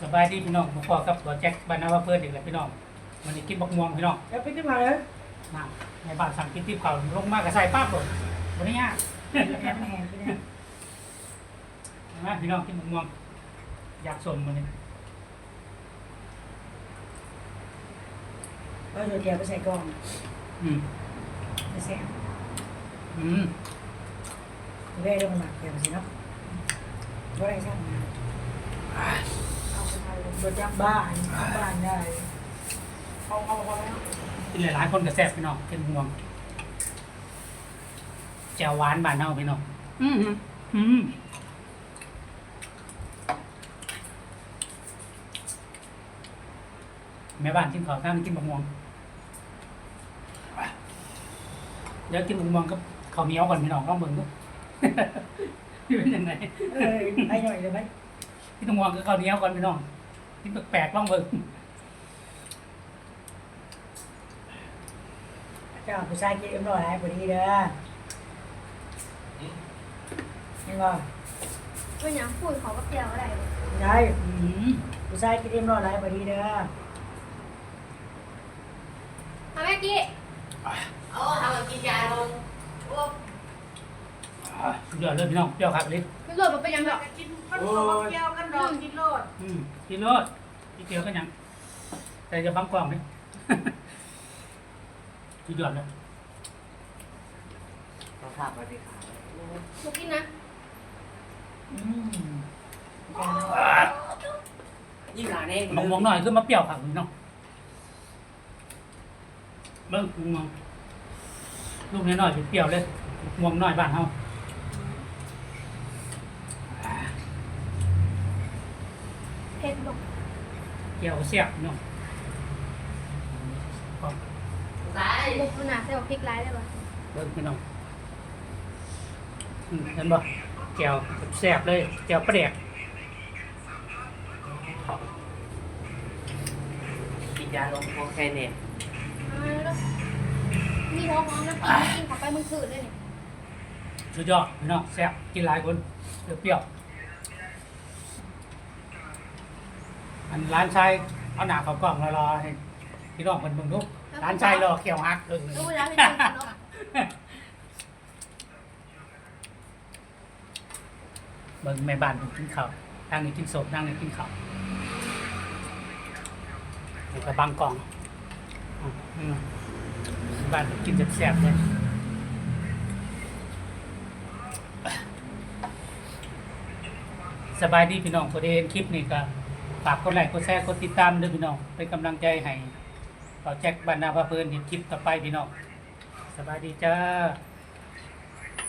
สบายดีพี่น้องมาพอกับตัวแจ็คบ้านนาวาเพื่อนอีกแล้วพี่น้องวันนี้กินบักม่วงพี่น้องแล้วไปที่มาเลยมาในบ้านสั่งกินติ๊บเขาลงมากระใส่ป้าบเลยวันนี้ยากแหมแหมไปเนี่ยเห็นไหมพี่น้องกินบักม่วง อยากสมวันนี้เอาเดี๋ยวเดียวไปใส่กล่องอืมไปแซ่อืมเรื่อยๆมันหมักอย่างสิเนาะบ่ได้ช่างมาเอา ไปทำบนจับบ้านบ้านได้เอาเอาเอาเอากินหลายๆคนก็แซ่บพี่น้องกินบักม่วงแจ่วหวานบานเฮาพี่น้องอืมอืมแม่บ้านกินข้าวข้างกินบักม่วงเดี๋ยวกินบักม่วงกับข้าวเหนียวก่อนพี่น้องลองเบิ่งดูนี่เป็นยังไงเออให้หน่อยเลยไหมพี่ต้องมองกับข้าวเหนียวก่อนพี่น้อง กินแปลกๆลองเบิ่งเจ้าผู้ชายกินเอ็มร้อยให้พอดีเด้อเห็นบ่เป็นหยังพูดเขาก็เตียวอะไรได้อืมผู้ชายกินเอ็มร้อยให้พอดีเด้อทำแม่กี้เอาทำกินยาลงโอ้ อะสุดยอดเลยพี่น้องเปรี้ยวครับเลยคือ โหลดมันเป็นหยังดอกกินมันขอเกี่ยวกันดอกกินโลดอืมกินรสกินเกี๊ยวกันยังแต่จะบังกล้องนี่สุดยอดเลยเราทำมาดีค่ะมากินนะอืมยิ่งหลานเองมะม่วงหน่อยขึ้นมาเปรี้ยวครับพี่น้องเบิ่งมะม่วงลูกน้อยๆเปรี้ยวๆเลยมะม่วงน้อยบ้านเฮา เผ็ดดอกเปรี้ยวเสียบพี่น้องสายบุกขนาดใส่บอกพริกร้ายได้ปะเบิ่งพี่น้องอืมเห็นบ่แก้วแซ่บเลยแก้วปลาแดกกินยาลงโอเคเนี่ยเอาแล้วมีท้องร้องน้ำกินกินเข้าไปมึงคืนเลยนี่ สุดยอดพี่น้องแซ่บกินหลายคนเปรี้ยวๆ อันร้านชายเอาหนาเขากล่องรอๆให้พี่น้องมันเบิ่งดูร้านชายรอเขียวฮักเออรู้แล้วเป็นยังไงเนาะเบิ่งแม่บ้านเพิ่นกินข้าวทางนี้กินสดทางนี้กินข้าวนี่ก็บางกล่องอะอืมบ้านเพิ่นกินแซ่บๆเลยสบายดีพี่น้องพอได้เห็นคลิปนี้ก็ ฝากกดไลค์กดแชร์กดติดตามด้วยพี่น้องเป็นกำลังใจให้ต่าแจ็คบรรณาภาเพลินเห็นคลิปต่อไปพี่น้องสบายดีจ้า